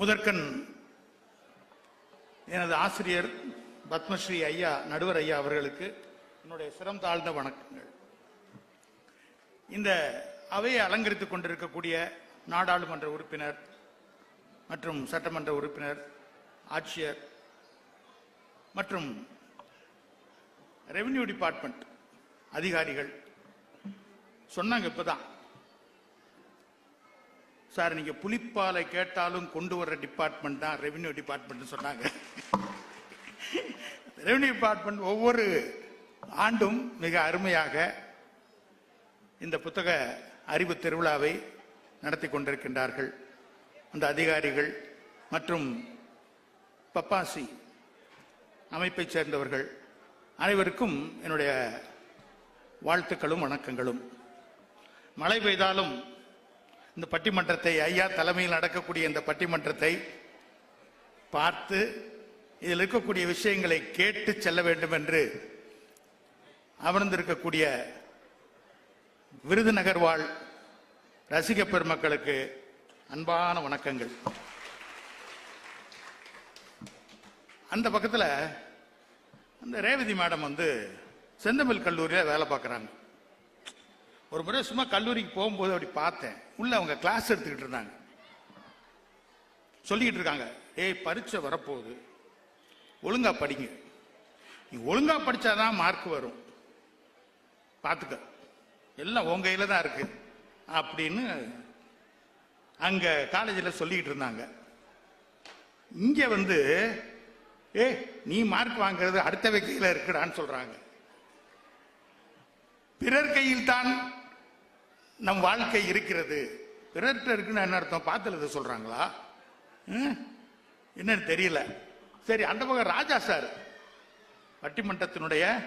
முதற்கண் எனது ஆசிரியர் பத்மஸ்ரீ ஐயா நடுவர் ஐயா அவர்களுக்கு என்னுடைய சிரம் தாழ்ந்த வணக்கங்கள். இந்த அவையை அலங்கரித்துக் கொண்டிருக்கக்கூடிய நாடாளுமன்ற உறுப்பினர் மற்றும் சட்டமன்ற உறுப்பினர் ஆட்சியர் மற்றும் ரெவென்யூ டிபார்ட்மெண்ட் அதிகாரிகள் சொன்னாங்க இப்பதான். சார் நீங்க புலிப்பாலை கேட்டாலும் கொண்டு வர டிபார்ட்மெண்ட் தான் ரெவென்யூ டிபார்ட்மெண்ட் சொன்னாங்க. ரெவென்யூ டிபார்ட்மெண்ட் ஒவ்வொரு ஆண்டும் மிக அருமையாக இந்த புத்தக அறிவு திருவிழாவை நடத்தி கொண்டிருக்கின்றார்கள். அந்த அதிகாரிகள் மற்றும் பப்பாசி அமைப்பைச் சேர்ந்தவர்கள் அனைவருக்கும் என்னுடைய வாழ்த்துக்களும் வணக்கங்களும். மழை பெய்தாலும் இந்த பட்டிமன்றத்தை ஐயா தலைமையில் நடக்கக்கூடிய இந்த பட்டிமன்றத்தை பார்த்து இதில் இருக்கக்கூடிய விஷயங்களை கேட்டு செல்ல வேண்டும் என்று அமர்ந்திருக்கக்கூடிய விருதுநகர் வாழ் ரசிக பெருமக்களுக்கு அன்பான வணக்கங்கள். அந்த பக்கத்தில் அந்த ரேவதி மேடம் வந்து செந்தமிழ் கல்லூரியில் வேலை பார்க்குறாங்க. ஒரு முறை சும்மா கல்லூரிக்கு போகும்போது அப்படி பார்த்தேன். உள்ள அவங்க கிளாஸ் எடுத்துக்கிட்டு இருந்தாங்க. சொல்லிக்கிட்டு இருக்காங்க. ஏய் பரீட்சை வரப்போகுது. ஒழுங்கா படிங்க. நீ ஒழுங்கா படிச்சாதான் மார்க் வரும். பார்த்துக்க எல்லாம் உங்க கையில தான் இருக்கு. அப்படின்னு அங்க காலேஜில் சொல்லிக்கிட்டு இருந்தாங்க. இங்க வந்து ஏ நீ மார்க் வாங்குறது அடுத்த கையில இருக்குடான்னு சொல்றாங்க. பிறர் கையில் தான் நம் வாழ்க்கை இருக்கிறது. பிறர்கிட்ட இருக்குன்னு என்ன அர்த்தம்? பார்த்துல இதை சொல்றாங்களா? ம்? என்னன்னு தெரியல. சரி அந்த பக்கம் ராஜா சார். பட்டிமன்றத்தினுடைய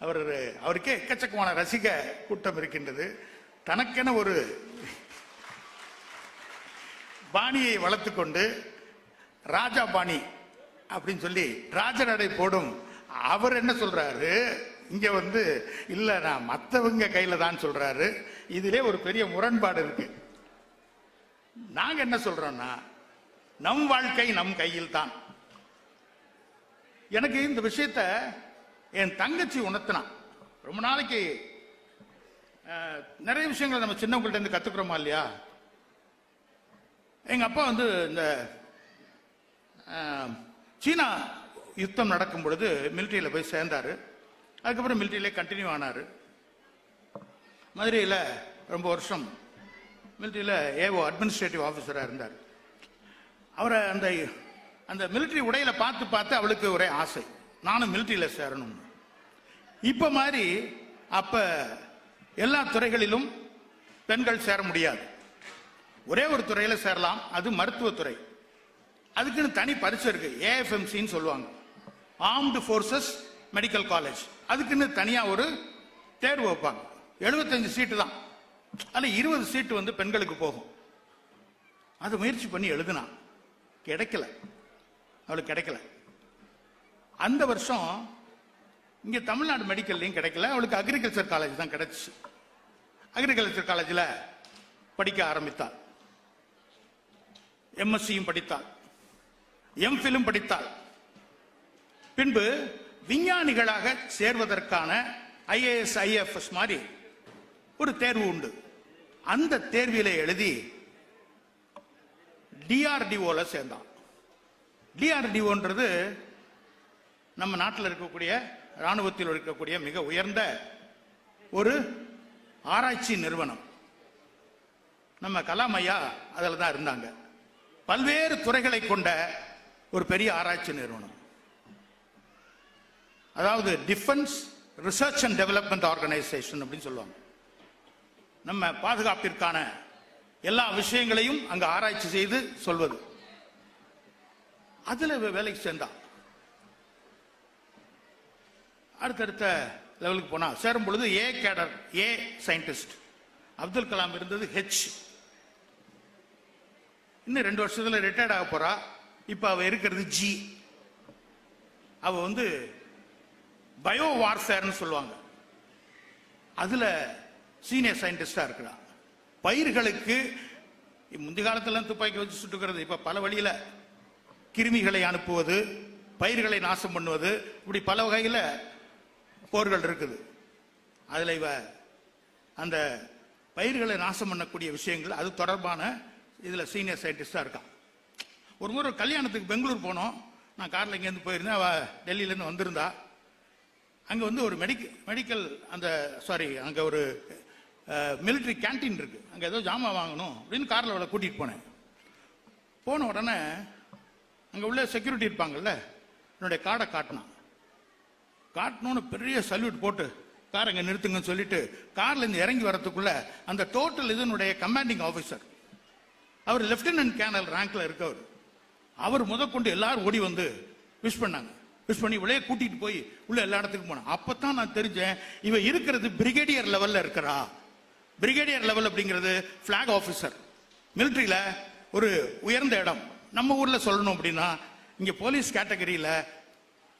அவர் அவருக்கே எக்கச்சக்கமான ரசிக கூட்டம் இருக்கின்றது. தனக்கென ஒரு பாணியை வளர்த்துக்கொண்டு ராஜா பாணி அப்படின்னு சொல்லி ராஜநடை போடும். அவர் என்ன சொல்றாரு? இங்க வந்து இல்ல நான் மத்தவங்க கையில தான் சொல்றாரு. இதிலே ஒரு பெரிய முரண்பாடு இருக்கு. நாங்க என்ன சொல்றோம்னா நம் வாழ்க்கை நம் கையில் தான் எனக்கு இந்த விஷயத்த என் தங்கச்சி உணர்த்தினான். ரொம்ப நாளைக்கு நிறைய விஷயங்களை நம்ம சின்னவங்கள்ட்ட இருந்து கத்துக்கிறோமா இல்லையா? எங்க அப்பா வந்து இந்த சீனா யுத்தம் நடக்கும் பொழுது மிலிட்டரியில் போய் சேர்ந்தாரு. அதுக்கப்புறம் மிலிட்ரியிலே கண்டினியூ ஆனாரு. மதுரையில் ரொம்ப வருஷம் மிலிட்டரியில் ஏஓ அட்மினிஸ்ட்ரேட்டிவ் ஆஃபீஸராக இருந்தார். அவரை அந்த அந்த மிலிட்டரி உடையில பார்த்து பார்த்து அவளுக்கு ஒரே ஆசை. நானும் மிலிட்டரியில் சேரணும். இப்போ மாதிரி அப்போ எல்லா துறைகளிலும் பெண்கள் சேர முடியாது. ஒரே ஒரு துறையில் சேரலாம். அது மருத்துவத்துறை அதுக்குன்னு தனி பரிசு இருக்கு. ஏஎஃப்எம்சின்னு சொல்லுவாங்க. ஆர்ம்டு ஃபோர்ஸஸ் மெடிக்கல் காலேஜ் அதுக்குன்னு தனியா ஒரு தேர்வு வைப்பாங்க. 75 சீட்டு தான். அதில் இருபது சீட்டு வந்து பெண்களுக்கு போகும். அது முயற்சி பண்ணி எழுதுனா. கிடைக்கல. அவளுக்கு கிடைக்கல. அந்த வருஷம் இங்கே தமிழ்நாடு மெடிக்கல்லையும் கிடைக்கல. அவளுக்கு அக்ரிகல்ச்சர் காலேஜ் தான் கிடைச்சிச்சு அக்ரிகல்ச்சர் காலேஜில் படிக்க ஆரம்பித்தாள் எம்எஸ்சியும் படித்தாள் எம்ஃபிலும் படித்தாள் பின்பு விஞ்ஞானிகளாக சேர்வதற்கான ஐஏஎஸ் ஐஎஃப்எஸ் மாதிரி ஒரு தேர்வு உண்டு. அந்த தேர்வில எழுதி டிஆர்டிஓல சேர்ந்தான். டிஆர்டிஓன்றது நம்ம நாட்டில் இருக்கக்கூடிய ராணுவத்தில் இருக்கக்கூடிய மிக உயர்ந்த ஒரு ஆராய்ச்சி நிறுவனம். நம்ம கலாம் ஐயா அதில் தான் இருந்தாங்க. பல்வேறு துறைகளை கொண்ட ஒரு பெரிய ஆராய்ச்சி நிறுவனம். அதாவது defence research and development organisation அப்படின்னு சொல்லுவாங்க. நம்ம பாதுகாப்பிற்கான எல்லா விஷயங்களையும் அங்கே ஆராய்ச்சி செய்து சொல்வது. அதில் வேலைக்கு சேர்ந்தா. அடுத்தடுத்த லெவலுக்கு போனா சேரும் பொழுது A cadre A scientist Abdul Kalam இருந்தது ஹெச் இன்னும் ரெண்டு வருஷத்தில் ரிட்டையர்ட் ஆக போறா. இப்போ அவ இருக்கிறது ஜி அவ வந்து பயோ வார்சேர்னு சொல்லுவாங்க. அதுல சீனியர் சயின்டிஸ்டா இருக்கிறான். பயிர்களுக்கு முந்தைய காலத்துல துப்பாக்கி வச்சு சுட்டுக்கிறது இப்ப பல வழியில கிருமிகளை அனுப்புவது பயிர்களை நாசம் பண்ணுவது இப்படி பல வகையில போர்கள் இருக்குது. அதுல இவ அந்த பயிர்களை நாசம் பண்ணக்கூடிய விஷயங்கள் அது தொடர்பான இதுல சீனியர் சயின்டிஸ்டா இருக்கான். ஒரு முறை கல்யாணத்துக்கு பெங்களூர் போனோம். நான் கார்ல இங்கேருந்து போயிருந்தேன். அவ டெல்லியிலேருந்து வந்திருந்தா. அங்கே வந்து ஒரு மெடிக்க மெடிக்கல் அந்த சாரி அங்கே ஒரு மிலிட்ரி கேண்டீன் இருக்கு. அங்கே ஏதோ ஜாமான் வாங்கணும் அப்படின்னு காரில் அவளை கூட்டிகிட்டு போனேன். போன உடனே அங்கே உள்ள செக்யூரிட்டி இருப்பாங்கல்ல என்னுடைய கார்டை காட்டினான். காட்டணும்னு பெரிய சல்யூட் போட்டு கார் அங்கே நிறுத்துங்கன்னு சொல்லிட்டு கார்ல இருந்து இறங்கி வரத்துக்குள்ள அந்த டோட்டல் இதனுடைய கமாண்டிங் ஆஃபீஸர் அவர் லெப்டினன்ட் கேனல் ரேங்க்ல இருக்கவர். அவர் முதற்கொண்டு எல்லாரும் ஓடி வந்து விஷ் பண்ணாங்க. விஷ் பண்ணி இவளையே கூட்டிட்டு போய் உள்ள எல்லா இடத்துக்கும் போனேன். அப்பதான் நான் தெரிஞ்சேன் இவன் இருக்கிறது பிரிகேடியர் லெவல்ல இருக்கிறா. பிரிகேடியர் லெவல் அப்படிங்கிறது பிளாக் ஆஃபீஸர் மிலிட்டரியில ஒரு உயர்ந்த இடம். நம்ம ஊர்ல சொல்லணும் அப்படின்னா இங்க போலீஸ் கேட்டகரியில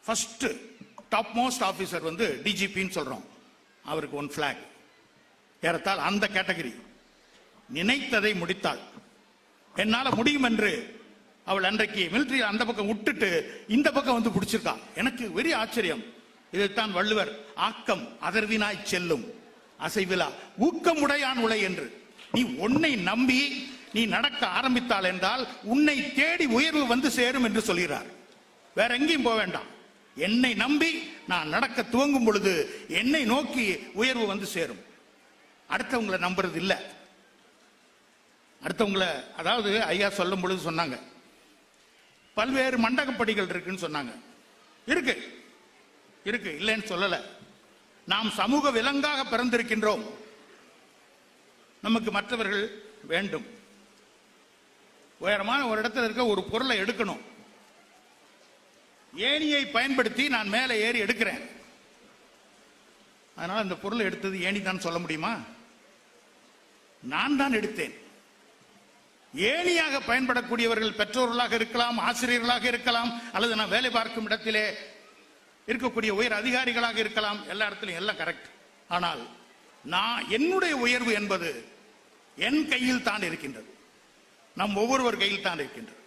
ஃபர்ஸ்ட் டாப் மோஸ்ட் ஆஃபீஸர் வந்து டிஜிபின்னு சொல்றோம். அவருக்கு ஒன் பிளாக் ஏறத்தால் அந்த கேட்டகரி நினைத்ததை முடித்தாள் என்னால முடியும் என்று அவள் அன்றைக்கு மிலிட்ரி அந்த பக்கம் விட்டுட்டு இந்த பக்கம் வந்து பிடிச்சிருக்கா. எனக்கு வெறி ஆச்சரியம். இதைத்தான் வள்ளுவர் ஆக்கம் அதர்வினாய் செல்லும். அசைவிலா ஊக்கமுடையான் உலை என்று. நீ உன்னை நம்பி நீ நடக்க ஆரம்பித்தாள் என்றால் உன்னை தேடி உயர்வு வந்து சேரும் என்று சொல்கிறார். வேற எங்கேயும் போக வேண்டாம். என்னை நம்பி நான் நடக்க துவங்கும் பொழுது என்னை நோக்கி உயர்வு வந்து சேரும். அடுத்தவங்களை நம்புறது இல்லை. அடுத்தவங்கள அதாவது ஐயா சொல்லும் பொழுது சொன்னாங்க. பல்வேறு மண்டகப்படிகள் இருக்குன்னு சொன்னாங்க. இருக்கு. இருக்கு. இல்லைன்னு சொல்லல. நாம் சமூக விலங்காக பிறந்திருக்கின்றோம். நமக்கு மற்றவர்கள் வேண்டும். உயரமான ஒரு இடத்துல இருக்க ஒரு பொருளை எடுக்கணும். ஏணியை பயன்படுத்தி நான் மேலே ஏறி எடுக்கிறேன். அதனால அந்த பொருளை எடுத்தது ஏணி தான் சொல்ல முடியுமா? நான் தான் எடுத்தேன். ஏணியாக பயன்படக்கூடியவர்கள் பெற்றோர்களாக இருக்கலாம் ஆசிரியர்களாக இருக்கலாம் அல்லது நான் வேலை பார்க்கும் இடத்திலே இருக்கக்கூடிய உயர் அதிகாரிகளாக இருக்கலாம் எல்லா இடத்துலையும் எல்லாம் கரெக்ட் ஆனால் நான் என்னுடைய உயர்வு என்பது என் கையில் தான் இருக்கின்றது. நம் ஒவ்வொருவர் கையில் தான் இருக்கின்றது.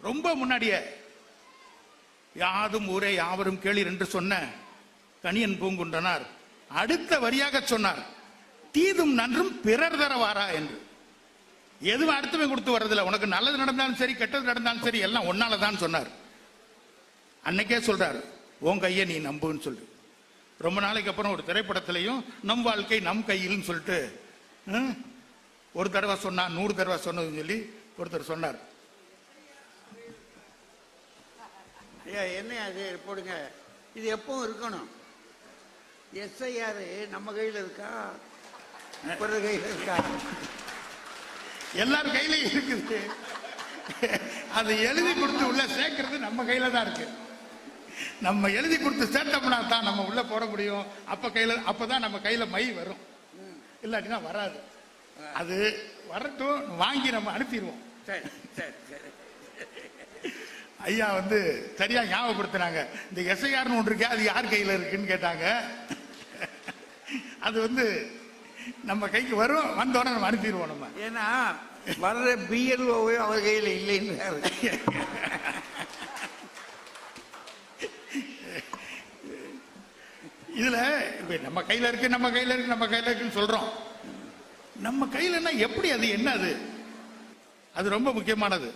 ரொம்ப முன்னாடியே யாதும் ஊரே யாவரும் கேளீர் என்று சொன்ன கணியன் பூங்குன்றனார் அடுத்த வரியாக சொன்னார் தீதும் நன்றும் பிறர் தரவாரா? என்று. எதுவும் அடுத்தவன் கொடுத்து வர்றதில்ல. உனக்கு நல்லது நடந்தாலும் சரி கெட்டது நடந்தாலும் சரி எல்லாம் ஒன்னால தான் சொன்னார். அன்னைக்கே சொல்றாரு உன் கையை நீ நம்புன்னு சொல்லி. ரொம்ப நாளைக்கு அப்புறம் ஒரு திரைப்படத்திலையும் நம் வாழ்க்கை நம் கையில்னு சொல்லிட்டு ஒரு தடவை சொன்னா நூறு தடவை சொன்னதுன்னு சொல்லி ஒருத்தர் சொன்னார். ஐயா என்ன அது? போடுங்க. இது எப்பவும் இருக்கணும். எஸ்ஐஆர் நம்ம கையில் இருக்கா? கையில் இருக்கா? எல்லார் கையிலயும் இருக்குது. அதை எழுதி கொடுத்து உள்ள சேர்க்கறது நம்ம கையில தான் இருக்கு. நம்ம எழுதி கொடுத்து சேர்த்தோம்னா தான் நம்ம உள்ள போட முடியும். அப்ப கையில அப்பதான் நம்ம கையில மை வரும். இல்லாட்டினா வராது. அது வரட்டும் வாங்கி நம்ம அனுப்பிடுவோம். சரி சரி சரி. ஐயா வந்து சரியா ஞாபகப்படுத்தினாங்க. இந்த எஸ்ஐஆர்னு ஒன்று இருக்கே அது யார் கையில இருக்குன்னு கேட்டாங்க. அது வந்து நம்ம கைக்கு வரும் வந்தோடனே நம்ம அனுப்பிடுவோம் நம்ம. ஏன்னா வர்ற பிஎல்ஓவே அவர் கையில் இல்லைன்னு இதுல இப்ப நம்ம கையில இருக்கு நம்ம கையில இருக்கு நம்ம கையில இருக்குன்னு சொல்றோம். நம்ம கையிலன்னா எப்படி அது என்ன அது? அது ரொம்ப முக்கியமானது.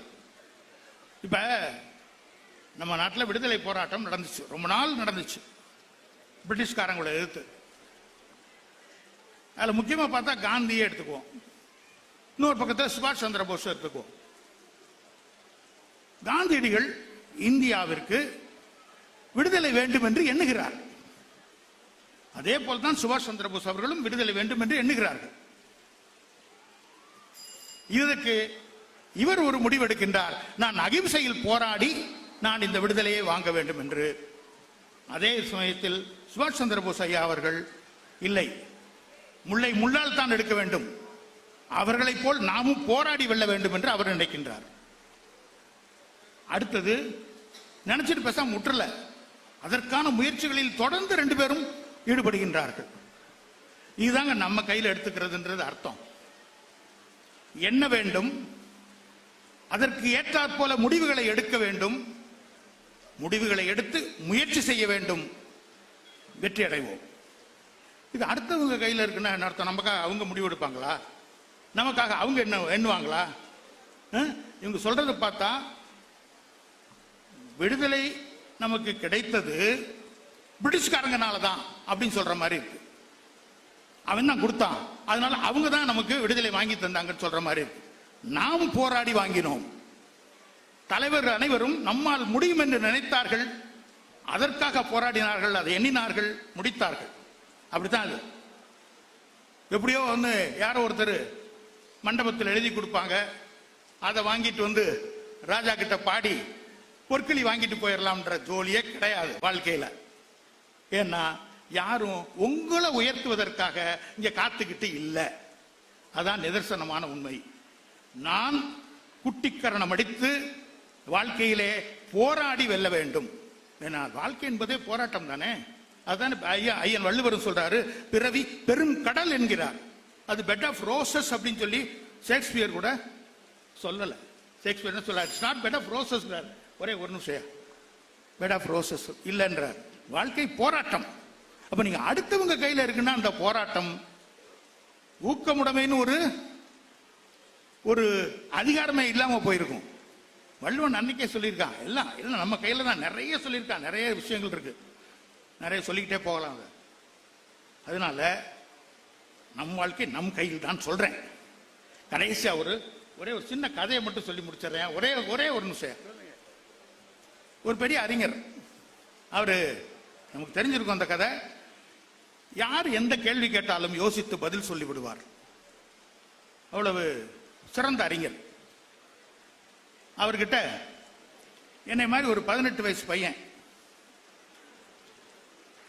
இப்ப நம்ம நாட்டில் விடுதலை போராட்டம் நடந்துச்சு. ரொம்ப நாள் நடந்துச்சு. பிரிட்டிஷ்காரங்களை எதிர்த்து. அதில் முக்கியமாக பார்த்தா காந்தியே எடுத்துக்குவோம். இன்னொரு பக்கத்தில் சுபாஷ் சந்திர போஸ் எடுத்துக்குவோம். காந்தியடிகள் இந்தியாவிற்கு விடுதலை வேண்டும் என்று எண்ணுகிறார். அதே போல் தான் சுபாஷ் சந்திர போஸ் அவர்களும் விடுதலை வேண்டும் என்று எண்ணுகிறார்கள். இதற்கு இவர் ஒரு முடிவெடுக்கின்றார். நான் அகிம்சையில் போராடி நான் இந்த விடுதலையை வாங்க வேண்டும் என்று அதே சமயத்தில் சுபாஷ் சந்திர போஸ் ஐயா அவர்கள் இல்லை முல்லை முள்ளால் தான் எடுக்க வேண்டும். அவர்களைப் போல் நாமும் போராடி வெல்ல வேண்டும் என்று அவர் நினைக்கின்றார். அடுத்தது நினைச்சிட்டு பேச முற்றல. அதற்கான முயற்சிகளில் தொடர்ந்து ரெண்டு பேரும் ஈடுபடுகின்றார்கள். இதுதாங்க நம்ம கையில் எடுத்துக்கிறதுன்றது அர்த்தம். என்ன வேண்டும்? அதற்கு ஏற்றாற் போல முடிவுகளை எடுக்க வேண்டும். முடிவுகளை எடுத்து முயற்சி செய்ய வேண்டும். வெற்றி அடைவோம் இது அடுத்தவங்க கையில் இருக்குன்னா என்ன அர்த்தம்? நமக்காக அவங்க முடிவு எடுப்பாங்களா? நமக்காக அவங்க என்ன எண்ணுவாங்களா? இவங்க சொல்றதை பார்த்தா விடுதலை நமக்கு கிடைத்தது பிரிட்டிஷ்காரங்கனால தான் அப்படின்னு சொல்ற மாதிரி இருக்கு. அவன் தான் கொடுத்தான். அதனால அவங்க தான் நமக்கு விடுதலை வாங்கி தந்தாங்கன்னு சொல்ற மாதிரி இருக்கு. நாம் போராடி வாங்கினோம். தலைவர் அனைவரும் நம்மால் முடியும் என்று நினைத்தார்கள். அதற்காக போராடினார்கள் அதை எண்ணினார்கள் முடித்தார்கள். அப்படித்தான் அது. எப்படியோ வந்து யாரோ ஒருத்தர் மண்டபத்தில் எழுதி கொடுப்பாங்க. அதை வாங்கிட்டு வந்து ராஜா கிட்ட பாடி பொற்களி வாங்கிட்டு போயிடலாம்ன்ற ஜோலியே கிடையாது வாழ்க்கையில். ஏன்னா யாரும் உங்களை உயர்த்துவதற்காக இங்கே காத்துக்கிட்டு இல்லை. அதான் நிதர்சனமான உண்மை. நான் குட்டிக்கரணம் அடித்து வாழ்க்கையிலே போராடி வெல்ல வேண்டும். ஏன்னா வாழ்க்கை என்பதே போராட்டம் தானே? அதான் ஐயா ஐயன் வள்ளுவர் சொல்றாரு பிறவி பெரும் கடல் என்கிறார். அது பெட் ஆஃப் ரோசஸ் அப்படின்னு சொல்லி ஷேக்ஸ்பியர் கூட சொல்லல. ஷேக்ஸ்பியர் என்ன சொல்றாரு? It's not bed of roses ஒரே ஒரு நிமிஷம் பெட் ஆஃப் ரோசஸ் இல்லைன்றார். வாழ்க்கை போராட்டம். அப்ப நீங்க அடுத்தவங்க கையில இருக்குன்னா அந்த போராட்டம் ஊக்கமுடைமைன்னு ஒரு ஒரு அதிகாரமே இல்லாம போயிருக்கும். வள்ளுவன் அன்னைக்கே சொல்லியிருக்கான். எல்லாம் எல்லாம் நம்ம கையில தான் நிறைய சொல்லியிருக்கான். நிறைய விஷயங்கள் இருக்கு. நிறைய சொல்லிக்கிட்டே போகலாம் அது. அதனால நம் வாழ்க்கை நம் கையில் தான் சொல்றேன். கடைசியா ஒரு ஒரே ஒரு சின்ன கதையை மட்டும் சொல்லி முடிச்சிடுறேன். ஒரே ஒரே ஒரு நிமிஷம். ஒரு பெரிய அறிஞர். அவரு நமக்கு தெரிஞ்சிருக்கும் அந்த கதை. யார் எந்த கேள்வி கேட்டாலும் யோசித்து பதில் சொல்லி விடுவார். அவ்வளவு சிறந்த அறிஞர். அவர்கிட்ட என்னை மாதிரி ஒரு பதினெட்டு வயசு பையன்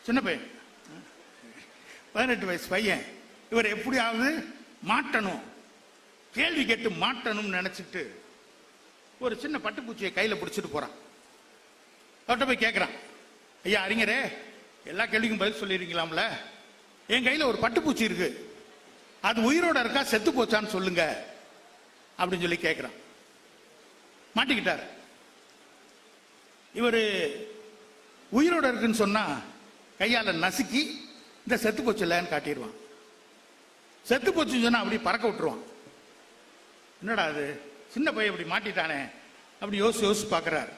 சின்ன பையன். பதினெட்டு வயசு பையன். இவர் எப்படியாவது மாட்டணும். கேள்வி கேட்டு மாட்டணும்னு நினைச்சிட்டு ஒரு சின்ன பட்டுப்பூச்சியை கையில பிடிச்சிட்டு போறான். அவர்கிட்ட போய் கேட்கிறான் ஐயா அறிஞரே எல்லா கேள்விக்கும் பதில் சொல்லிருக்கீங்களாம்ல என் கையில ஒரு பட்டுப்பூச்சி இருக்கு. அது உயிரோட இருக்கா செத்து போச்சான்னு சொல்லுங்க. அப்படின்னு சொல்லி கேட்கிறான் மாட்டிக்கிட்டார். இவரு உயிரோட இருக்குன்னு சொன்னா கையால் நசுக்கி இந்த செத்து போச்சு இல்லைன்னு காட்டிடுவான். செத்து போச்சுன்னு சொன்னா அப்படி பறக்க விட்டுருவான். என்னடா அது? சின்ன பையன் இப்படி மாட்டிட்டானே அப்படி யோசிச்சு யோசிச்சு பார்க்கிறார்.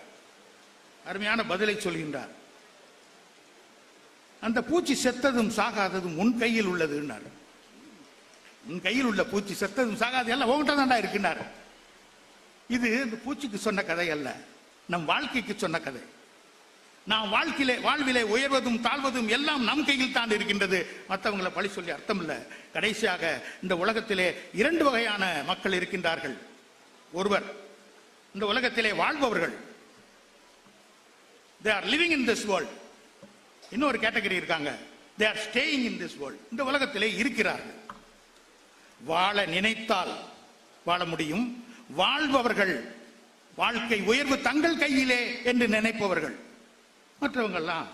அருமையான பதிலை சொல்கின்றார். அந்த பூச்சி செத்ததும் சாகாததும் உன் கையில் உள்ளதுன்னாரு உன் கையில் உள்ள பூச்சி செத்ததும் சாகாது எல்லாம் உங்கள்கிட்ட தான்டா இருக்குன்னாரு. இது இந்த பூச்சிக்கு சொன்ன கதை அல்ல நம் வாழ்க்கைக்கு சொன்ன கதை. நாம் வாழ்க்கையிலே வாழ்விலே உயர்வதும் தாழ்வதும் எல்லாம் நம் கையில் தான் இருக்கின்றது. மற்றவங்களை பழி சொல்லி அர்த்தம் இல்லை கடைசியாக இந்த உலகத்திலே இரண்டு வகையான மக்கள் இருக்கின்றார்கள். ஒருவர் இந்த உலகத்திலே வாழ்பவர்கள். They are living in this world இன்னொரு கேட்டகரி இருக்காங்க. They are staying in this world இந்த உலகத்திலே இருக்கிறார்கள். வாழ நினைத்தால் வாழ முடியும். வாழ்பவர்கள் வாழ்க்கை உயர்வு தங்கள் கையிலே என்று நினைப்பவர்கள். மற்றவங்கெல்லாம்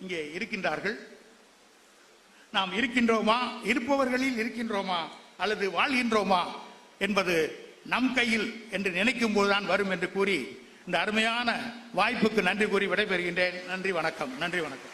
இங்கே இருக்கின்றார்கள். நாம் இருக்கின்றோமா? இருப்பவர்களில் இருக்கின்றோமா? அல்லது வாழ்கின்றோமா? என்பது நம் கையில் என்று நினைக்கும் போதுதான் வரும் என்று கூறி இந்த அருமையான வாய்ப்புக்கு நன்றி கூறி விடைபெறுகின்றேன். நன்றி வணக்கம். நன்றி வணக்கம்.